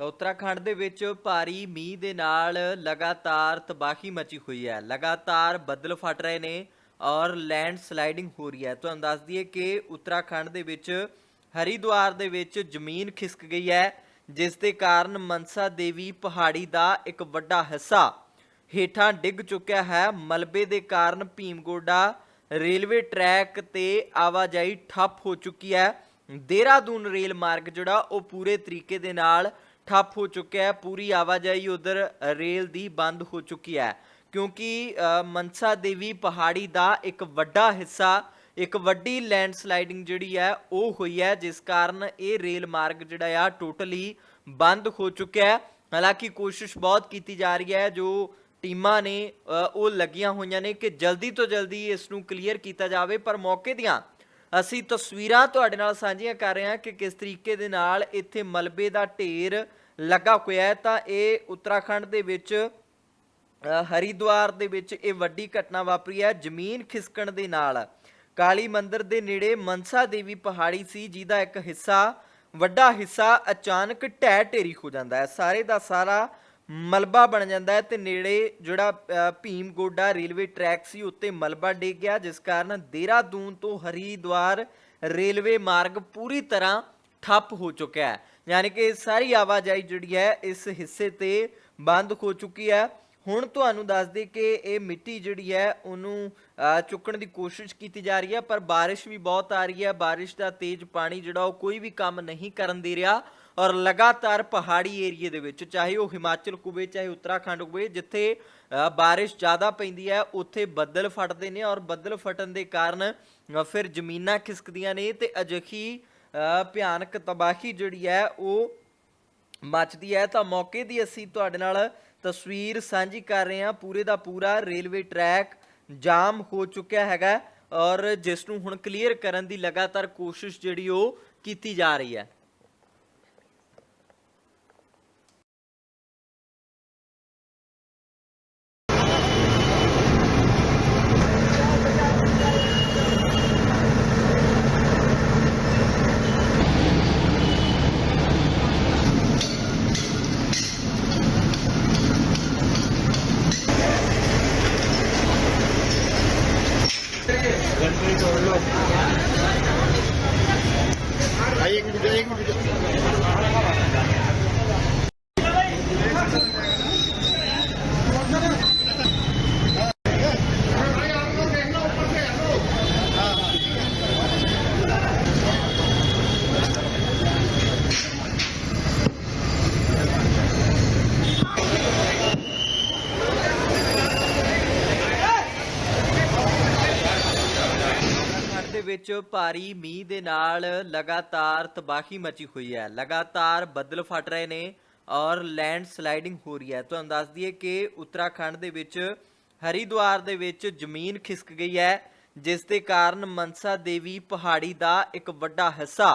ਤਾਂ ਉੱਤਰਾਖੰਡ ਦੇ ਵਿੱਚ ਭਾਰੀ ਮੀਂਹ ਦੇ ਨਾਲ ਲਗਾਤਾਰ ਤਬਾਹੀ ਮਚੀ ਹੋਈ ਹੈ। ਲਗਾਤਾਰ ਬੱਦਲ ਫਟ ਰਹੇ ਨੇ ਔਰ ਲੈਂਡ ਸਲਾਈਡਿੰਗ ਹੋ ਰਹੀ ਹੈ। ਤੁਹਾਨੂੰ ਦੱਸ ਦਈਏ ਕਿ ਉੱਤਰਾਖੰਡ ਦੇ ਵਿੱਚ ਹਰੀਦੁਆਰ ਦੇ ਵਿੱਚ ਜ਼ਮੀਨ ਖਿਸਕ ਗਈ ਹੈ, ਜਿਸ ਦੇ ਕਾਰਨ ਮਨਸਾ ਦੇਵੀ ਪਹਾੜੀ ਦਾ ਇੱਕ ਵੱਡਾ ਹਿੱਸਾ ਹੇਠਾਂ ਡਿੱਗ ਚੁੱਕਿਆ ਹੈ। ਮਲਬੇ ਦੇ ਕਾਰਨ ਭੀਮਗੋਡਾ ਰੇਲਵੇ ਟਰੈਕ ਤੇ ਆਵਾਜਾਈ ਠੱਪ ਹੋ ਚੁੱਕੀ ਹੈ। ਦੇਹਰਾਦੂਨ ਰੇਲ ਮਾਰਗ ਜਿਹੜਾ ਉਹ ਪੂਰੇ ਤਰੀਕੇ ਦੇ ਨਾਲ ਠੱਪ ਹੋ ਚੁੱਕਿਆ ਹੈ, ਪੂਰੀ ਆਵਾਜਾਈ ਉਧਰ ਰੇਲ ਦੀ ਬੰਦ ਹੋ ਚੁੱਕੀ ਹੈ। ਕਿਉਂਕਿ ਮਨਸਾ ਦੇਵੀ ਪਹਾੜੀ ਦਾ ਇੱਕ ਵੱਡਾ ਹਿੱਸਾ, ਇੱਕ ਵੱਡੀ ਲੈਂਡਸਲਾਈਡਿੰਗ ਜਿਹੜੀ ਹੈ, ਉਹ ਹੋਈ ਹੈ, ਜਿਸ ਕਾਰਨ ਇਹ ਰੇਲ ਮਾਰਗ ਜਿਹੜਾ ਆ, ਟੋਟਲੀ ਬੰਦ ਹੋ ਚੁੱਕਿਆ ਹੈ। ਹਾਲਾਂਕਿ ਕੋਸ਼ਿਸ਼ ਬਹੁਤ ਕੀਤੀ ਜਾ ਰਹੀ ਹੈ, ਜੋ ਟੀਮਾਂ ਨੇ ਉਹ ਲੱਗੀਆਂ ਹੋਈਆਂ ਨੇ ਕਿ ਜਲਦੀ ਤੋਂ ਜਲਦੀ ਇਸ ਨੂੰ ਕਲੀਅਰ ਕੀਤਾ ਜਾਵੇ, ਪਰ ਮੌਕੇ ਦੀਆਂ ਅਸੀਂ ਤਸਵੀਰਾਂ ਤੁਹਾਡੇ ਨਾਲ ਸਾਂਝੀਆਂ ਕਰ ਰਹੇ ਹਾਂ ਕਿ ਕਿਸ ਤਰੀਕੇ ਦੇ ਨਾਲ ਇੱਥੇ ਮਲਬੇ ਦਾ ਢੇਰ ਲੱਗਾ ਹੋਇਆ ਹੈ। ਤਾਂ ਇਹ ਉੱਤਰਾਖੰਡ ਦੇ ਵਿੱਚ ਅ, ਹਰਿਦੁਆਰ ਦੇ ਵਿੱਚ ਇਹ ਵੱਡੀ ਘਟਨਾ ਵਾਪਰੀ ਹੈ। ਜ਼ਮੀਨ ਖਿਸਕਣ ਦੇ ਨਾਲ ਕਾਲੀ ਮੰਦਿਰ ਦੇ ਨੇੜੇ ਮਨਸਾ ਦੇਵੀ ਪਹਾੜੀ ਸੀ ਜਿਹਦਾ ਇੱਕ ਹਿੱਸਾ ਵੱਡਾ ਹਿੱਸਾ ਅਚਾਨਕ ਢਹਿ ਢੇਰੀ ਹੋ ਜਾਂਦਾ ਹੈ। ਸਾਰੇ ਦਾ ਸਾਰਾ ਮਲਬਾ ਬਣ ਜਾਂਦਾ ਹੈ ਤੇ ਨੇੜੇ ਜਿਹੜਾ ਭੀਮ ਗੋਡਾ ਰੇਲਵੇ ਟਰੈਕ ਸੀ, ਉੱਤੇ ਮਲਬਾ ਡਿੱਗ ਗਿਆ, ਜਿਸ ਕਾਰਨ ਦੇਹਰਾਦੂਨ ਤੋਂ ਹਰਿਦੁਆਰ ਰੇਲਵੇ ਮਾਰਗ ਪੂਰੀ ਤਰ੍ਹਾਂ ਠੱਪ ਹੋ ਚੁੱਕਿਆ ਹੈ। ਯਾਨੀ ਕਿ ਸਾਰੀ ਆਵਾਜਾਈ ਜਿਹੜੀ ਹੈ, ਇਸ ਹਿੱਸੇ ਤੇ ਬੰਦ ਹੋ ਚੁੱਕੀ ਹੈ। ਹੁਣ ਤੁਹਾਨੂੰ ਦੱਸ ਦੇ ਕਿ ਇਹ ਮਿੱਟੀ ਜਿਹੜੀ ਹੈ, ਉਹਨੂੰ ਚੁੱਕਣ ਦੀ ਕੋਸ਼ਿਸ਼ ਕੀਤੀ ਜਾ ਰਹੀ ਹੈ, ਪਰ ਬਾਰਿਸ਼ ਵੀ ਬਹੁਤ ਆ ਰਹੀ ਹੈ। ਬਾਰਿਸ਼ ਦਾ ਤੇਜ਼ ਪਾਣੀ ਜਿਹੜਾ, ਉਹ ਕੋਈ ਵੀ ਕੰਮ ਨਹੀਂ ਕਰਨ ਦੇ ਰਿਹਾ। ਔਰ ਲਗਾਤਾਰ ਪਹਾੜੀ ਏਰੀਏ ਦੇ ਵਿੱਚ, ਚਾਹੇ ਉਹ ਹਿਮਾਚਲ ਹੋਵੇ ਚਾਹੇ ਉੱਤਰਾਖੰਡ ਹੋਵੇ ਜਿੱਥੇ ਬਾਰਿਸ਼ ਜ਼ਿਆਦਾ ਪੈਂਦੀ ਹੈ, ਉੱਥੇ ਬੱਦਲ ਫਟਦੇ ਨੇ ਔਰ ਬੱਦਲ ਫਟਣ ਦੇ ਕਾਰਨ ਫਿਰ ਜ਼ਮੀਨਾਂ ਖਿਸਕਦੀਆਂ ਨੇ ਤੇ ਅਜਿਹੀ ਭਿਆਨਕ ਤਬਾਹੀ ਜਿਹੜੀ ਹੈ, ਉਹ ਮੱਚਦੀ ਹੈ। ਤਾਂ ਮੌਕੇ ਦੀ ਅਸੀਂ ਤੁਹਾਡੇ ਨਾਲ ਤਸਵੀਰ ਸਾਂਝੀ ਕਰ ਰਹੇ ਹਾਂ। ਪੂਰੇ ਦਾ ਪੂਰਾ ਰੇਲਵੇ ਟਰੈਕ ਜਾਮ ਹੋ ਚੁੱਕਿਆ ਹੈਗਾ ਔਰ ਜਿਸ ਨੂੰ ਹੁਣ ਕਲੀਅਰ ਕਰਨ ਦੀ ਲਗਾਤਾਰ ਕੋਸ਼ਿਸ਼ ਜਿਹੜੀ ਉਹ ਕੀਤੀ ਜਾ ਰਹੀ ਹੈ। એક મિનિટ એક મિનિટ ਵਿੱਚ ਭਾਰੀ ਮੀਂਹ ਦੇ ਨਾਲ ਲਗਾਤਾਰ ਤਬਾਹੀ ਮਚੀ ਹੋਈ ਹੈ। ਲਗਾਤਾਰ ਬੱਦਲ ਫਟ ਰਹੇ ਨੇ ਔਰ ਲੈਂਡ ਸਲਾਈਡਿੰਗ ਹੋ ਰਹੀ ਹੈ। ਤੁਹਾਨੂੰ ਦੱਸ ਦਈਏ ਕਿ ਉੱਤਰਾਖੰਡ ਦੇ ਵਿੱਚ ਹਰਿਦੁਆਰ ਦੇ ਵਿੱਚ ਜ਼ਮੀਨ ਖਿਸਕ ਗਈ ਹੈ, ਜਿਸ ਦੇ ਕਾਰਨ ਮਨਸਾ ਦੇਵੀ ਪਹਾੜੀ ਦਾ ਇੱਕ ਵੱਡਾ ਹਿੱਸਾ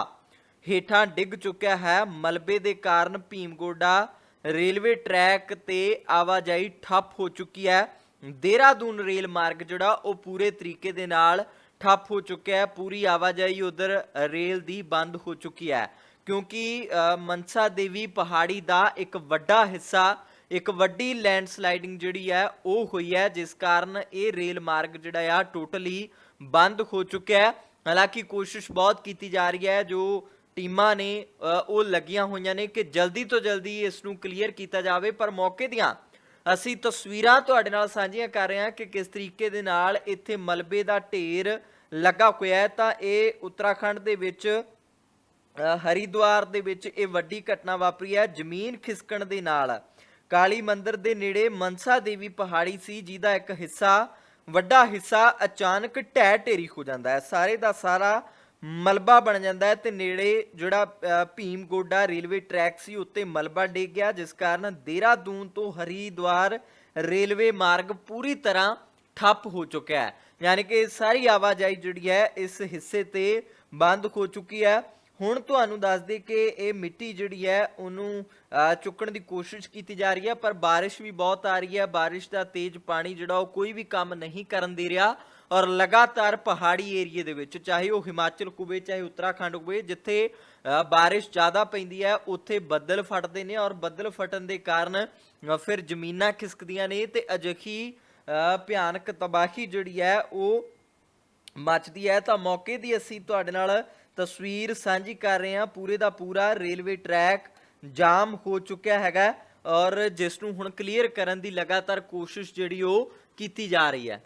ਹੇਠਾਂ ਡਿੱਗ ਚੁੱਕਿਆ ਹੈ। ਮਲਬੇ ਦੇ ਕਾਰਨ ਭੀਮਗੋਡਾ ਰੇਲਵੇ ਟਰੈਕ ਤੇ ਆਵਾਜਾਈ ਠੱਪ ਹੋ ਚੁੱਕੀ ਹੈ। ਦੇਹਰਾਦੂਨ ਰੇਲ ਮਾਰਗ ਜਿਹੜਾ ਉਹ ਪੂਰੇ ਤਰੀਕੇ ਦੇ ਨਾਲ ਠੱਪ ਹੋ ਚੁੱਕਿਆ ਹੈ, ਪੂਰੀ ਆਵਾਜਾਈ ਉਧਰ ਰੇਲ ਦੀ ਬੰਦ ਹੋ ਚੁੱਕੀ ਹੈ। ਕਿਉਂਕਿ ਮਨਸਾ ਦੇਵੀ ਪਹਾੜੀ ਦਾ ਇੱਕ ਵੱਡਾ ਹਿੱਸਾ, ਇੱਕ ਵੱਡੀ ਲੈਂਡਸਲਾਈਡਿੰਗ ਜਿਹੜੀ ਹੈ, ਉਹ ਹੋਈ ਹੈ, ਜਿਸ ਕਾਰਨ ਇਹ ਰੇਲ ਮਾਰਗ ਜਿਹੜਾ ਆ, ਟੋਟਲੀ ਬੰਦ ਹੋ ਚੁੱਕਿਆ ਹੈ। ਹਾਲਾਂਕਿ ਕੋਸ਼ਿਸ਼ ਬਹੁਤ ਕੀਤੀ ਜਾ ਰਹੀ ਹੈ, ਜੋ ਟੀਮਾਂ ਨੇ ਉਹ ਲੱਗੀਆਂ ਹੋਈਆਂ ਨੇ ਕਿ ਜਲਦੀ ਤੋਂ ਜਲਦੀ ਇਸ ਨੂੰ ਕਲੀਅਰ ਕੀਤਾ ਜਾਵੇ, ਪਰ ਮੌਕੇ ਦੀਆਂ ਅਸੀਂ ਤਸਵੀਰਾਂ ਤੁਹਾਡੇ ਨਾਲ ਸਾਂਝੀਆਂ ਕਰ ਰਹੇ ਹਾਂ ਕਿ ਕਿਸ ਤਰੀਕੇ ਦੇ ਨਾਲ ਇੱਥੇ ਮਲਬੇ ਦਾ ਢੇਰ ਲੱਗਾ ਹੋਇਆ ਹੈ, ਤਾਂ ਇਹ ਉੱਤਰਾਖੰਡ ਦੇ ਵਿੱਚ ਹਰੀਦੁਆਰ ਦੇ ਵਿੱਚ ਇਹ ਵੱਡੀ ਘਟਨਾ ਵਾਪਰੀ ਹੈ, ਜ਼ਮੀਨ ਖਿਸਕਣ ਦੇ ਨਾਲ। ਕਾਲੀ ਮੰਦਿਰ ਦੇ ਨੇੜੇ ਮਨਸਾ ਦੇਵੀ ਪਹਾੜੀ ਸੀ, ਜਿਹਦਾ ਇੱਕ ਹਿੱਸਾ, ਵੱਡਾ ਹਿੱਸਾ ਅਚਾਨਕ ਢਹਿ ਢੇਰੀ ਹੋ ਜਾਂਦਾ ਹੈ। ਸਾਰੇ ਦਾ ਸਾਰਾ ਮਲਬਾ ਬਣ ਜਾਂਦਾ ਹੈ ਤੇ ਨੇੜੇ ਜਿਹੜਾ ਭੀਮ ਗੋਡਾ ਰੇਲਵੇ ਟਰੈਕ ਸੀ, ਉੱਤੇ ਮਲਬਾ ਡਿੱਗ ਗਿਆ, ਜਿਸ ਕਾਰਨ ਦੇਹਰਾਦੂਨ ਤੋਂ ਹਰਿਦੁਆਰ ਰੇਲਵੇ ਮਾਰਗ ਪੂਰੀ ਤਰ੍ਹਾਂ ਠੱਪ ਹੋ ਚੁੱਕਿਆ ਹੈ। ਯਾਨੀ ਕਿ ਸਾਰੀ ਆਵਾਜਾਈ ਜਿਹੜੀ ਹੈ ਇਸ ਹਿੱਸੇ ਤੇ ਬੰਦ ਹੋ ਚੁੱਕੀ ਹੈ। ਹੁਣ ਤੁਹਾਨੂੰ ਦੱਸ ਦੇ ਕਿ ਇਹ ਮਿੱਟੀ ਜਿਹੜੀ ਹੈ ਉਹਨੂੰ ਚੁੱਕਣ ਦੀ ਕੋਸ਼ਿਸ਼ ਕੀਤੀ ਜਾ ਰਹੀ ਹੈ ਪਰ ਬਾਰਿਸ਼ ਵੀ ਬਹੁਤ ਆ ਰਹੀ ਹੈ। ਬਾਰਿਸ਼ ਦਾ ਤੇਜ਼ ਪਾਣੀ ਜਿਹੜਾ ਉਹ ਕੋਈ ਵੀ ਕੰਮ ਨਹੀਂ ਕਰਨ ਦੇ ਰਿਹਾ ਔਰ ਲਗਾਤਾਰ ਪਹਾੜੀ ਏਰੀਏ ਦੇ ਵਿੱਚ ਚਾਹੇ ਉਹ ਹਿਮਾਚਲ ਹੋਵੇ ਚਾਹੇ ਉੱਤਰਾਖੰਡ ਹੋਵੇ ਜਿੱਥੇ ਅ, ਬਾਰਿਸ਼ ਜ਼ਿਆਦਾ ਪੈਂਦੀ ਹੈ ਉੱਥੇ ਬੱਦਲ ਫਟਦੇ ਨੇ ਔਰ ਬੱਦਲ ਫਟਣ ਦੇ ਕਾਰਨ ਫਿਰ ਜ਼ਮੀਨਾਂ ਖਿਸਕਦੀਆਂ ਨੇ ਤੇ ਅਜਿਹੀ ਭਿਆਨਕ ਤਬਾਹੀ ਜਿਹੜੀ ਹੈ, ਉਹ ਮੱਚਦੀ ਹੈ। ਤਾਂ ਮੌਕੇ ਦੀ ਅਸੀਂ ਤੁਹਾਡੇ ਨਾਲ ਤਸਵੀਰ ਸਾਂਝੀ ਕਰ ਰਹੇ ਹਾਂ। ਪੂਰੇ ਦਾ ਪੂਰਾ ਰੇਲਵੇ ਟਰੈਕ ਜਾਮ ਹੋ ਚੁੱਕਿਆ ਹੈਗਾ ਔਰ ਜਿਸ ਨੂੰ ਹੁਣ ਕਲੀਅਰ ਕਰਨ ਦੀ ਲਗਾਤਾਰ ਕੋਸ਼ਿਸ਼ ਜਿਹੜੀ ਉਹ ਕੀਤੀ ਜਾ ਰਹੀ ਹੈ।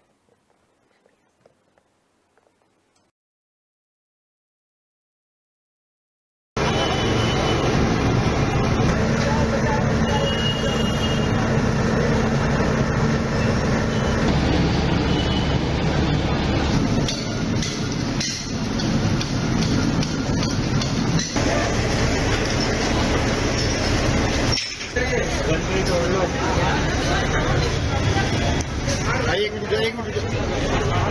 gần đây rồi luôn. Anh, anh, anh.